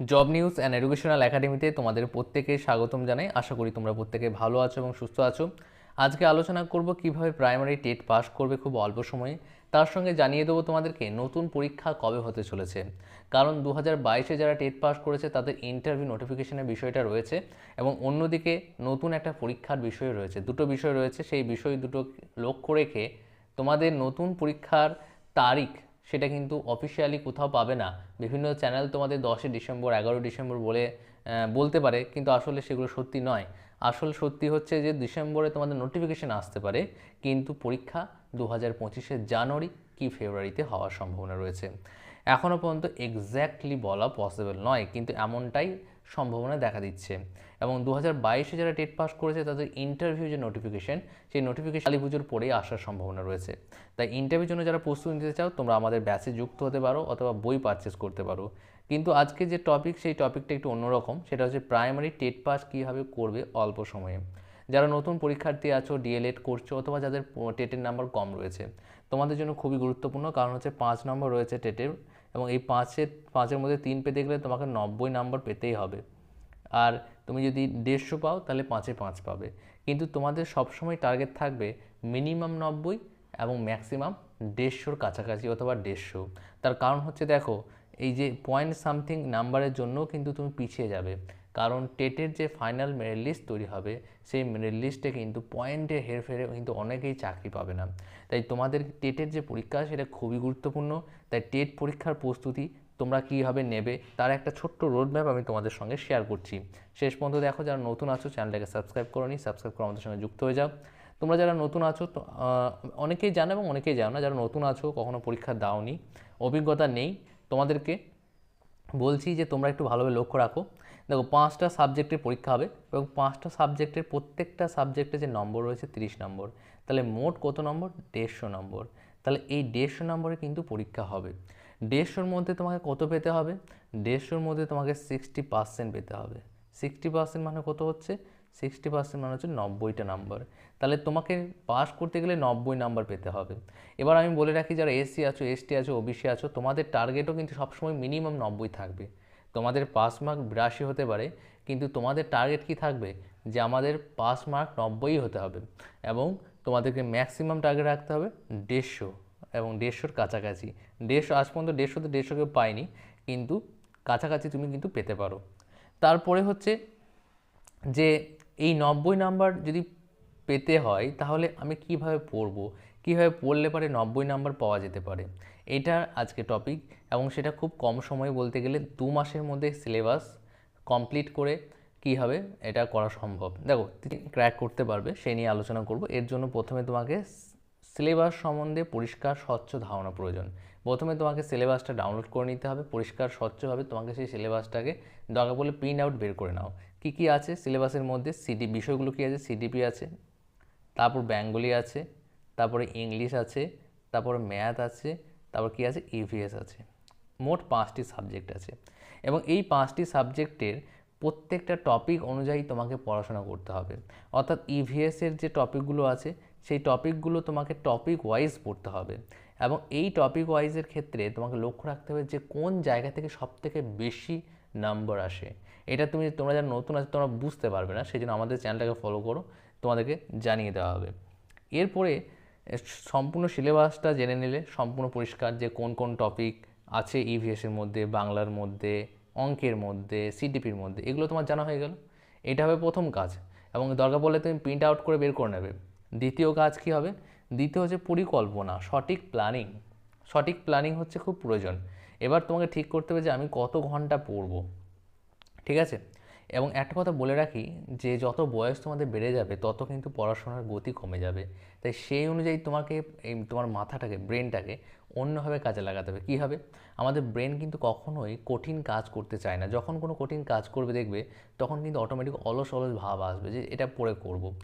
Job news and educational একাডেমিতে তোমাদের প্রত্যেকে স্বাগতম জানাই। আশা করি তোমরা প্রত্যেকে ভালো আছো এবং সুস্থ আছো। আজকে আলোচনা করব কীভাবে প্রাইমারি টেট পাস করবে খুব অল্প সময়ে। তার সঙ্গে জানিয়ে দেবো তোমাদেরকে নতুন পরীক্ষা কবে হতে চলেছে। কারণ দু হাজার বাইশে যারা টেট পাস করেছে, তাদের ইন্টারভিউ নোটিফিকেশনের বিষয়টা রয়েছে এবং অন্যদিকে নতুন একটা পরীক্ষার বিষয় রয়েছে। দুটো বিষয় রয়েছে, সেই বিষয় দুটো লক্ষ্য রেখে তোমাদের নতুন পরীক্ষার তারিখ সেটা কিন্তু অফিসিয়ালি কোথাও পাবে না। বিভিন্ন চ্যানেল তোমাদের দশই ডিসেম্বর, এগারোই ডিসেম্বর বলে বলতে পারে, কিন্তু আসলে সেগুলো সত্যি নয়। আসল সত্যি হচ্ছে যে ডিসেম্বরে তোমাদের নোটিফিকেশান আসতে পারে, কিন্তু পরীক্ষা দু হাজার পঁচিশে জানুয়ারি কি ফেব্রুয়ারিতে হওয়ার সম্ভাবনা রয়েছে। এখনও পর্যন্ত এক্স্যাক্টলি বলা পসিবল নয়, কিন্তু এমনটাই সম্ভাবনা দেখা দিচ্ছে। এবং দু হাজার বাইশে যারা টেট পাস করেছে, তাদের ইন্টারভিউ যে নোটিফিকেশন সেই নোটিফিকেশন কালী পুজোর পরেই আসার সম্ভাবনা রয়েছে। তাই ইন্টারভিউর জন্য যারা প্রস্তুতি নিতে চাও, তোমরা আমাদের ব্যাচে যুক্ত হতে পারো অথবা বই পারচেস করতে পারো। কিন্তু আজকে যে টপিক সেই টপিকটা একটু অন্যরকম, সেটা হচ্ছে প্রাইমারি টেট পাস কীভাবে করবে অল্প সময়ে। যারা নতুন পরীক্ষার্থী আছো ডিএলএড করছ, অথবা যাদের টেটের নাম্বার কম রয়েছে, তোমাদের জন্য খুবই গুরুত্বপূর্ণ, কারণ হচ্ছে পাঁচ নম্বর রয়েছে টেটের এবং এই পাঁচের পাঁচের মধ্যে তিন পেতে গেলে তোমাকে নব্বই নাম্বার পেতেই হবে। আর তুমি যদি দেড়শো পাও, তাহলে পাঁচে পাঁচ পাবে। কিন্তু তোমাদের সবসময় টার্গেট থাকবে মিনিমাম নব্বই এবং ম্যাক্সিমাম দেড়শোর কাছাকাছি অথবা দেড়শো। তার কারণ হচ্ছে দেখো, এই যে পয়েন্ট সামথিং নাম্বারের জন্য কিন্তু তুমি পিছিয়ে যাবে। কারণ টেটের যে ফাইনাল মেরিট লিস্ট তৈরি হবে, সেই মেরিট লিস্টে কিন্তু পয়েন্টে হেরফেরে কিন্তু অনেকেই চাকরি পাবে না। তাই তোমাদের টেটের যে পরীক্ষা, সেটা খুবই গুরুত্বপূর্ণ। তাই টেট পরীক্ষার প্রস্তুতি তোমরা কীভাবে নেবে, তার একটা ছোট্ট রোড ম্যাপ আমি তোমাদের সঙ্গে শেয়ার করছি। শেষ পর্যন্ত দেখো, যারা নতুন আছো, চ্যানেলটাকে সাবস্ক্রাইব করো নি সাবস্ক্রাইব করে আমাদের সঙ্গে যুক্ত হয়ে যাও। তোমরা যারা নতুন আছো অনেকেই জানো এবং অনেকেই জানো না, যারা নতুন আছো, কখনো পরীক্ষা দাওনি, অভিজ্ঞতা নেই, তোমাদেরকে বলছি যে তোমরা একটু ভালোভাবে লক্ষ্য রাখো। দেখো পাঁচটা সাবজেক্টের পরীক্ষা হবে এবং পাঁচটা সাবজেক্টের প্রত্যেকটা সাবজেক্টে যে নম্বর রয়েছে তিরিশ নম্বর, তাহলে মোট কত নম্বর? দেড়শো নম্বর। তাহলে এই দেড়শো নম্বরে কিন্তু পরীক্ষা হবে। দেড়শোর মধ্যে তোমাকে কত পেতে হবে? দেড়শোর মধ্যে তোমাকে সিক্সটি পার্সেন্ট পেতে হবে। সিক্সটি পার্সেন্ট মানে কত হচ্ছে? সিক্সটি পার্সেন্ট মানে হচ্ছে নব্বইটা নাম্বার। তাহলে তোমাকে পাস করতে গেলে নব্বই নাম্বার পেতে হবে। এবার আমি বলে রাখি, যারা এসসি আছো এসটি আছো ওবিসি আছো, তোমাদের টার্গেটও কিন্তু সবসময় মিনিমাম নব্বই থাকবে। তোমাদের পাস মার্ক বিরাশি হতে পারে, কিন্তু তোমাদের টার্গেট কি থাকবে? যে আমাদের পাস মার্ক নব্বই হতে হবে এবং তোমাদেরকে ম্যাক্সিমাম টার্গেট রাখতে হবে দেড়শো এবং দেড়শোর কাছাকাছি। দেড়শো আজ পর্যন্ত দেড়শোতে দেড়শো কেউ পায়নি কিন্তু কাছাকাছি তুমি কিন্তু পেতে পারো। তারপরে হচ্ছে যে এই নব্বই নাম্বার যদি পেতে হয়, তাহলে আমি কীভাবে পড়ব? কীভাবে পড়লে পারে নব্বই নাম্বার পাওয়া যেতে পারে? এটা আজকে টপিক এবং সেটা খুব কম সময়ে বলতে গেলে দু মাসের মধ্যে সিলেবাস কমপ্লিট করে কী হবে এটা করা সম্ভব। দেখো ক্র্যাক করতে পারবে সেই নিয়ে আলোচনা করব। এর জন্য প্রথমে তোমাকে সিলেবাস সম্বন্ধে পরিষ্কার, স্বচ্ছ ধারণা প্রয়োজন। প্রথমে তোমাকে সিলেবাসটা ডাউনলোড করে নিতে হবে, পরিষ্কার, স্বচ্ছভাবে তোমাকে সেই সিলেবাসটাকে দরকার পড়লে প্রিন্ট আউট বের করে নাও। কী কী আছে সিলেবাসের মধ্যে? সিডি বিষয়গুলো কী আছে? সিডিপি আছে, তারপর বেঙ্গলি আছে, তারপরে ইংলিশ আছে, তারপরে ম্যাথ আছে তারপর কী আছে? ইভিএস আছে। মোট পাঁচটি সাবজেক্ট আছে। এবং এই পাঁচটি সাবজেক্টের প্রত্যেকটা টপিক অনুযায়ী তোমাকে পড়াশোনা করতে হবে। অর্থাৎ ইভিএসের যে টপিকগুলো আছে, সেই টপিকগুলো তোমাকে টপিক ওয়াইজ পড়তে হবে। এবং এই টপিক ওয়াইজের ক্ষেত্রে তোমাকে লক্ষ্য রাখতে হবে যে কোন জায়গা থেকে সবথেকে বেশি নাম্বার আসে। এটা তুমি তোমরা যারা নতুন আছে, তোমরা বুঝতে পারবে না। সেই জন্য আমাদের চ্যানেলটাকে ফলো করো। তোমাদেরকে জানিয়ে দেওয়া হবে। এরপরে সম্পূর্ণ সিলেবাসটা জেনে নিলে, সম্পূর্ণ পরিষ্কার যে কোন কোন টপিক আছে ইভিএসের মধ্যে, বাংলার মধ্যে, অঙ্কের মধ্যে সিডিপির মধ্যে, এগুলো তোমার জানা হয়ে গেল। এটা হবে প্রথম কাজ। এবং দরকার পড়লে তুমি প্রিন্ট আউট করে বের করে নেবে। দ্বিতীয় কাজ কী হবে? দ্বিতীয় হচ্ছে পরিকল্পনা, সঠিক প্ল্যানিং সঠিক প্ল্যানিং হচ্ছে খুব প্রয়োজন। এবার তোমাকে ঠিক করতে হবে যে আমি কত ঘণ্টা পড়ব। ঠিক আছে? এবং একটা কথা বলে রাখি যে যত বয়স তোমাদের বেড়ে যাবে, তত কিন্তু পড়াশোনার গতি কমে যাবে। তাই সেই অনুযায়ী তোমাকে এই তোমার মাথাটাকে ব্রেনটাকে অন্যভাবে কাজে লাগাতে হবে। কী হবে? আমাদের ব্রেন কিন্তু কখনোই কঠিন কাজ করতে চায় না। যখন কোনো কঠিন কাজ করবে, দেখবে তখন কিন্তু অটোমেটিক অলস অলস ভাব আসবে যে এটা পরে করব।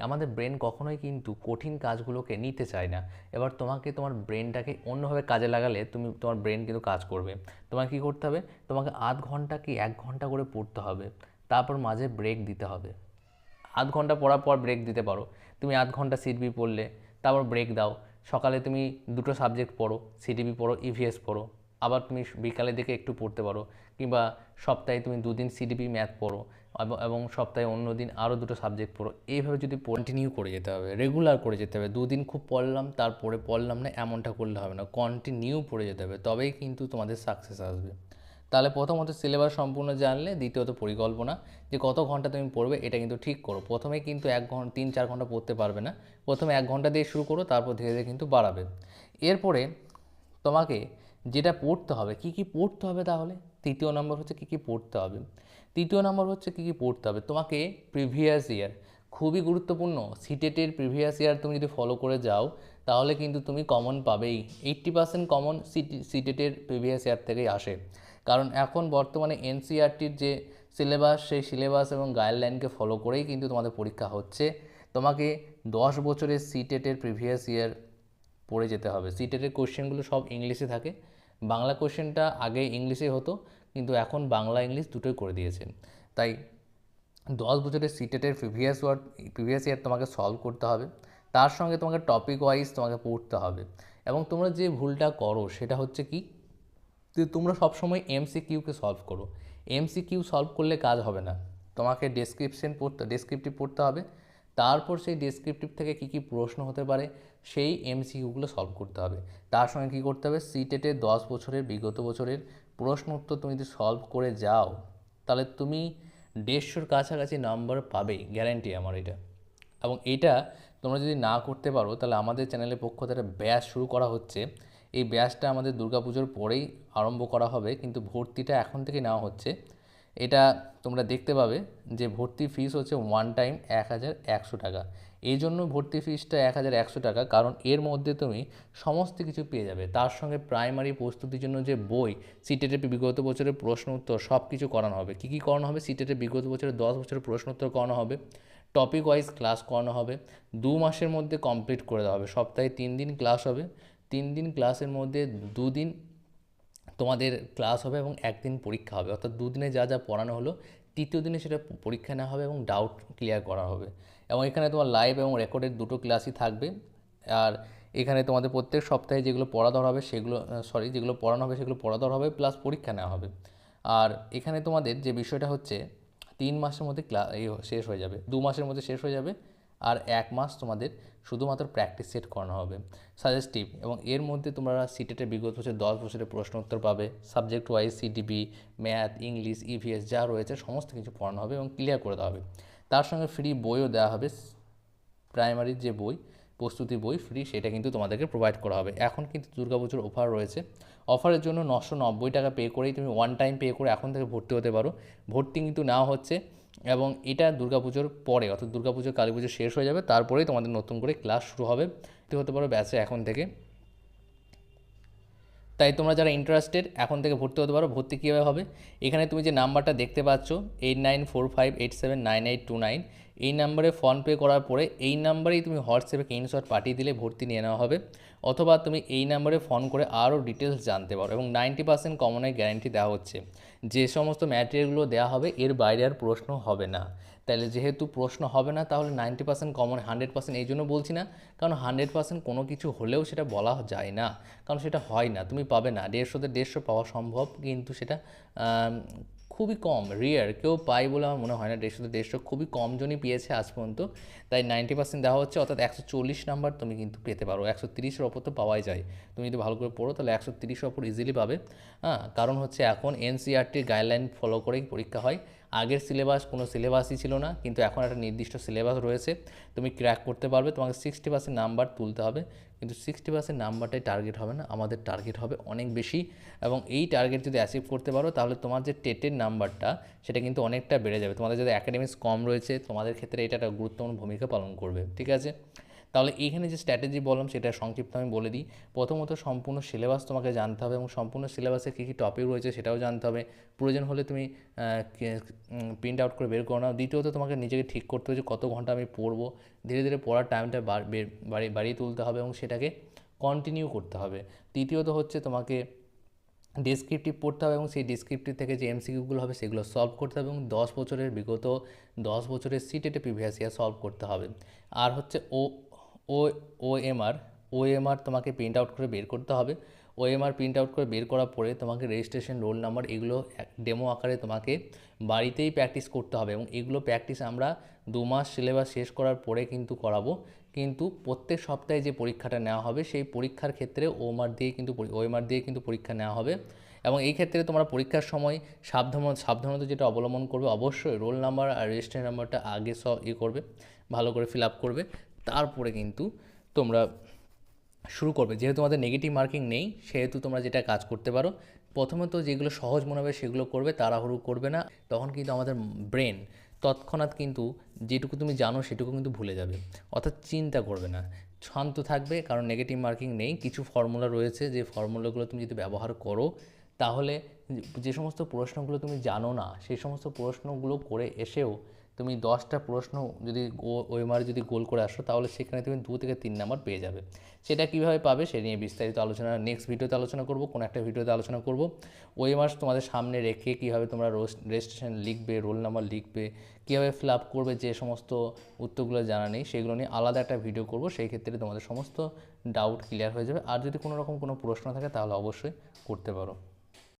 আমাদের ব্রেন কখনোই কিন্তু কঠিন কাজগুলোকে নিতে চায় না। এবার তোমাকে, তোমার ব্রেনটাকে অন্যভাবে কাজে লাগালে তুমি, তোমার ব্রেন কিন্তু কাজ করবে। তোমাকে কী করতে হবে? তোমাকে আধ ঘণ্টা কি এক ঘণ্টা করে পড়তে হবে। তারপর মাঝে ব্রেক দিতে হবে। আধ ঘণ্টা পড়ার পর ব্রেক দিতে পারো। তুমি আধ ঘণ্টা সিডবি পড়লে, তারপর ব্রেক দাও। সকালে তুমি দুটো সাবজেক্ট পড়ো সিডিবি পড়ো ইভিএস পড়ো, আবার তুমি বিকালের দিকে একটু পড়তে পারো, কিংবা সপ্তাহে তুমি দুদিন সিডিপি ম্যাথ পড়ো এবং- এবং সপ্তাহে অন্য দিন আরও দুটো সাবজেক্ট পড়ো। এইভাবে যদি কন্টিনিউ করে যেতে হবে রেগুলার করে যেতে হবে। দুদিন খুব পড়লাম, তারপরে পড়লাম না, এমনটা করলে হবে না। কন্টিনিউ পড়ে যেতে হবে, তবেই কিন্তু তোমাদের সাকসেস আসবে। তাহলে প্রথমত সিলেবাস সম্পূর্ণ জানলে, দ্বিতীয়ত পরিকল্পনা যে কত ঘণ্টা তুমি পড়বে, এটা কিন্তু ঠিক করো। প্রথমে কিন্তু এক ঘণ্টা তিন, চার ঘণ্টা পড়তে পারবে না। প্রথমে এক ঘণ্টা দিয়ে শুরু করো, তারপর ধীরে ধীরে কিন্তু বাড়াবে। এরপরে তোমাকে যেটা পড়তে হবে, কি কি পড়তে হবে তাহলে? তৃতীয় নম্বর হচ্ছে কি কি পড়তে হবে। তৃতীয় নম্বর হচ্ছে কি কি পড়তে হবে। তোমাকে প্রিভিয়াস ইয়ার খুবই গুরুত্বপূর্ণ সিটেটের প্রিভিয়াস ইয়ার তুমি যদি ফলো করে যাও, তাহলে কিন্তু তুমি কমন পাবেই। এইট্টি পার্সেন্ট কমন সিটি সিটেটের প্রিভিয়াস ইয়ার থেকেই আসে। কারণ এখন বর্তমানে এনসিআরটির যে সিলেবাস, সেই সিলেবাস এবং গাইডলাইনকে ফলো করেই কিন্তু তোমাদের পরীক্ষা হচ্ছে। তোমাকে দশ বছরের সিটেটের প্রিভিয়াস ইয়ার পড়ে যেতে হবে। সিটেটের কোশ্চেনগুলো সব ইংলিশে থাকে। বাংলা কোশ্চেনটা আগে ইংলিশে হতো, কিন্তু এখন বাংলা ইংলিশ দুটোই করে দিয়েছে। তাই দশ বছরের সিটেটের প্রিভিয়াস ওয়ার্ড প্রিভিয়াস ইয়ার তোমাকে সলভ করতে হবে। তার সঙ্গে তোমাকে টপিক ওয়াইজ তোমাকে পড়তে হবে। এবং তোমরা যে ভুলটা করো, সেটা হচ্ছে কি? তোমরা সবসময় এমসি কিউকে সলভ করো। এমসি কিউ সলভ করলে কাজ হবে না। তোমাকে ডেসক্রিপশন পড়তে ডেসক্রিপটিভ পড়তে হবে। তারপর সেই ডেসক্রিপটিভ থেকে কী কী প্রশ্ন হতে পারে, সেই এমসিকিউগুলো সলভ করতে হবে। তার সঙ্গে কী করতে হবে সিটেটে দশ বছরের, বিগত বছরের প্রশ্ন উত্তর তুমি যদি সলভ করে যাও, তাহলে তুমি দেড়শোর কাছাকাছি নাম্বার পাবেই গ্যারান্টি আমার এটা। এবং এটা তোমরা যদি না করতে পারো, তাহলে আমাদের চ্যানেলের পক্ষ থেকে ব্যাচ শুরু করা হচ্ছে। এই ব্যাচটা আমাদের দুর্গাপুজোর পরেই আরম্ভ করা হবে, কিন্তু ভর্তিটা এখন থেকে নেওয়া হচ্ছে। এটা তোমরা দেখতে পাবে যে ভর্তি ফিস হচ্ছে ওয়ান টাইম এক হাজার একশো টাকা। এই জন্য ভর্তি ফিসটা এক হাজার একশো টাকা, কারণ এর মধ্যে তুমি সমস্ত কিছু পেয়ে যাবে। তার সঙ্গে প্রাইমারি প্রস্তুতির জন্য যে বই সিটেটের বিগত বছরের প্রশ্ন উত্তর সব কিছু করানো হবে। কী কী করানো হবে? সিটেটের বিগত বছরের দশ বছরের প্রশ্ন উত্তর করানো হবে। টপিক ওয়াইজ ক্লাস করানো হবে। দু মাসের মধ্যে কমপ্লিট করে দেওয়া হবে। সপ্তাহে তিন দিন ক্লাস হবে। তিন দিন ক্লাসের মধ্যে দুদিন তোমাদের ক্লাস হবে এবং একদিন পরীক্ষা হবে। অর্থাৎ দুদিনে যা যা পড়ানো হলো, তৃতীয় দিনে সেটা পরীক্ষা নেওয়া হবে এবং ডাউট ক্লিয়ার করা হবে। এবং এখানে তোমার লাইভ এবং রেকর্ডের দুটো ক্লাসই থাকবে। আর এখানে তোমাদের প্রত্যেক সপ্তাহে যেগুলো পড়া ধরা হবে, সেগুলো সরি যেগুলো পড়ানো হবে, সেগুলো পড়া ধরা হবে প্লাস পরীক্ষা নেওয়া হবে। আর এখানে তোমাদের যে বিষয়টা হচ্ছে, তিন মাসের মধ্যে ক্লা, এই শেষ হয়ে যাবে। দু মাসের মধ্যে শেষ হয়ে যাবে। আর এক মাস তোমাদের শুধুমাত্র প্র্যাকটিস সেট করানো হবে। সাজেস্টিভ এবং এর মধ্যে তোমরা সিটেটে বিগত হচ্ছে দশ বছরের প্রশ্ন উত্তর পাবে। Subject wise CDP math English EVS যা রয়েছে, সমস্ত কিছু পড়ানো হবে এবং ক্লিয়ার করে দেওয়া হবে। তার সঙ্গে ফ্রি বইও দেওয়া হবে। প্রাইমারির যে বই, প্রস্তুতি বই ফ্রি সেটা কিন্তু তোমাদেরকে প্রোভাইড করা হবে। এখন কিন্তু দুর্গাপুজোর অফার রয়েছে। অফারের জন্য নশো নব্বই টাকা পে করেই তুমি ওয়ান টাইম পে করে এখন থেকে ভর্তি হতে পারো। ভর্তি কিন্তু নেওয়া হচ্ছে এবং এটা দুর্গাপুজোর পরে, অর্থাৎ দুর্গাপুজো কালী পুজো শেষ হয়ে যাবে, তারপরেই তোমাদের নতুন করে ক্লাস শুরু হবে। হতে পারো ব্যাচে এখন থেকে। তাই তোমরা যারা ইন্টারেস্টেড এখন থেকে ভর্তি হতে পারো। ভর্তি কীভাবে হবে? এখানে তুমি যে নাম্বারটা দেখতে পাচ্ছ eight nine four five eight seven nine eight two nine এই নাম্বারে ফোনপে করার পরে এই নাম্বারেই তুমি হোয়াটসঅ্যাপে স্ক্রিনশট পাঠিয়ে দিলে ভর্তি নিয়ে নেওয়া হবে। অথবা তুমি এই নাম্বারে ফোন করে আরও ডিটেলস জানতে পারো এবং নাইনটি পার্সেন্ট কমনের গ্যারান্টি দেওয়া হচ্ছে। যে সমস্ত ম্যাটেরিয়ালগুলো দেওয়া হবে, এর বাইরে আর প্রশ্ন হবে না। তাহলে যেহেতু প্রশ্ন হবে না, তাহলে ninety percent common hundred percent এই জন্য বলছি না। কারণ হান্ড্রেড পার্সেন্ট কোনো কিছু হলেও সেটা বলা যায় না। কারণ সেটা হয় না, তুমি পাবে না। দেড়শোতে দেড়শো পাওয়া সম্ভব, কিন্তু সেটা খুবই কম। রিয়ার কেউ পাই বলে আমার মনে হয় না। দেড়শো তো দেড়শো খুবই কম জনই পেয়েছে আজ পর্যন্ত। তাই নাইনটি পার্সেন্ট দেওয়া হচ্ছে, অর্থাৎ একশো চল্লিশ নাম্বার তুমি কিন্তু পেতে পারো। একশো তিরিশের ওপর তো পাওয়াই যায়। তুমি যদি ভালো করে পড়ো, তাহলে একশো তিরিশের ওপর ইজিলি পাবে। হ্যাঁ কারণ হচ্ছে এখন এনসিআরটির গাইডলাইন ফলো করেই পরীক্ষা হয়। আগের সিলেবাস কোনো সিলেবাসই ছিল না, কিন্তু এখন একটা নির্দিষ্ট সিলেবাস রয়েছে। তুমি ক্র্যাক করতে পারবে, তোমাকে সিক্সটি পার্সেন্ট নাম্বার তুলতে হবে, কিন্তু সিক্সটি পার্সেন্ট নাম্বারটাই টার্গেট হবে না, আমাদের টার্গেট হবে অনেক বেশি। এবং এই টার্গেট যদি অ্যাচিভ করতে পারো, তাহলে তোমার যে টেটের নাম্বারটা সেটা কিন্তু অনেকটা বেড়ে যাবে। তোমাদের যদি অ্যাকাডেমিক্স কম রয়েছে, তোমাদের ক্ষেত্রে এটা একটা গুরুত্বপূর্ণ ভূমিকা পালন করবে, ঠিক আছে? তাহলে এইখানে যে স্ট্র্যাটেজি বললাম সেটা সংক্ষিপ্ত আমি বলে দিই। প্রথমত সম্পূর্ণ সিলেবাস তোমাকে জানতে হবে এবং সম্পূর্ণ সিলেবাসে কী কী টপিক রয়েছে সেটাও জানতে হবে। প্রয়োজন হলে তুমি প্রিন্ট আউট করে বের করো না দ্বিতীয়ত তোমাকে নিজেকে ঠিক করতে হবে যে কত ঘণ্টা আমি পড়ব। ধীরে ধীরে পড়ার টাইমটা বাড়িয়ে বাড়িয়ে তুলতে হবে এবং সেটাকে কন্টিনিউ করতে হবে। তৃতীয়ত হচ্ছে তোমাকে ডেসক্রিপটিভ পড়তে হবে এবং সেই ডেসক্রিপটিভ থেকে যে এমসিকিউগুলো হবে সেগুলো সলভ করতে হবে এবং দশ বছরের বিগত দশ বছরের সিটেটে প্রিভিয়াস ইয়ার সলভ করতে হবে। আর হচ্ছে O O OMR OMR তোমাকে প্রিন্ট আউট করে বের করতে হবে। ওএমআর প্রিন্ট আউট করে বের করার পরে তোমাকে রেজিস্ট্রেশন রোল নাম্বার এগুলো ডেমো আকারে তোমাকে বাড়িতেই প্র্যাকটিস করতে হবে এবং এগুলো প্র্যাকটিস আমরা দু মাস সিলেবাস শেষ করার পরে কিন্তু করাবো। কিন্তু প্রত্যেক সপ্তাহে যে পরীক্ষাটা নেওয়া হবে সেই পরীক্ষার ক্ষেত্রে ওএমআর দিয়ে কিন্তু ওএমআর দিয়ে কিন্তু পরীক্ষা নেওয়া হবে। এবং এই ক্ষেত্রে তোমরা পরীক্ষার সময় সাবধান, সাবধানতা যেটা অবলম্বন করবে অবশ্যই রোল নাম্বার আর রেজিস্ট্রেশন নাম্বারটা আগে সব ইয়ে করবে, ভালো করে ফিল আপ করবে। তারপরে কিন্তু তোমরা শুরু করবে। যেহেতু তোমাদের নেগেটিভ মার্কিং নেই, সেহেতু তোমরা যেটা কাজ করতে পারো, প্রথমত যেগুলো সহজ মনে হবে সেগুলো করবে, তাড়াহুড়ো করবে না, তখন কিন্তু আমাদের ব্রেন তৎক্ষণাৎ কিন্তু যেটুকু তুমি জানো সেটুকু কিন্তু ভুলে যাবে। অর্থাৎ চিন্তা করবে না। শান্ত থাকবে, কারণ নেগেটিভ মার্কিং নেই, কিছু ফর্মুলা রয়েছে, যে ফর্মুলাগুলো তুমি যদি ব্যবহার করো, তাহলে যে সমস্ত প্রশ্নগুলো তুমি জানো না, সেই সমস্ত প্রশ্নগুলো করে এসেও তুমি দশটা প্রশ্ন যদি ওএমআর যদি গোল করে আসো, তাহলে সেখানে তুমি দু থেকে তিন নাম্বার পেয়ে যাবে। সেটা কীভাবে পাবে সে নিয়ে বিস্তারিত আলোচনা নেক্সট ভিডিওতে আলোচনা করব, কোনো একটা ভিডিওতে আলোচনা করব। ওএমআর তোমাদের সামনে রেখে কীভাবে তোমরা রেজিস্ট্রেশন লিখবে রোল নাম্বার লিখবে, কীভাবে ফিল আপ করবে, যে সমস্ত উত্তরগুলো জানা নেই, সেগুলো নিয়ে আলাদা একটা ভিডিও করব। সেই ক্ষেত্রে তোমাদের সমস্ত ডাউট ক্লিয়ার হয়ে যাবে। আর যদি কোনো রকম কোনো প্রশ্ন থাকে, তাহলে অবশ্যই করতে পারো।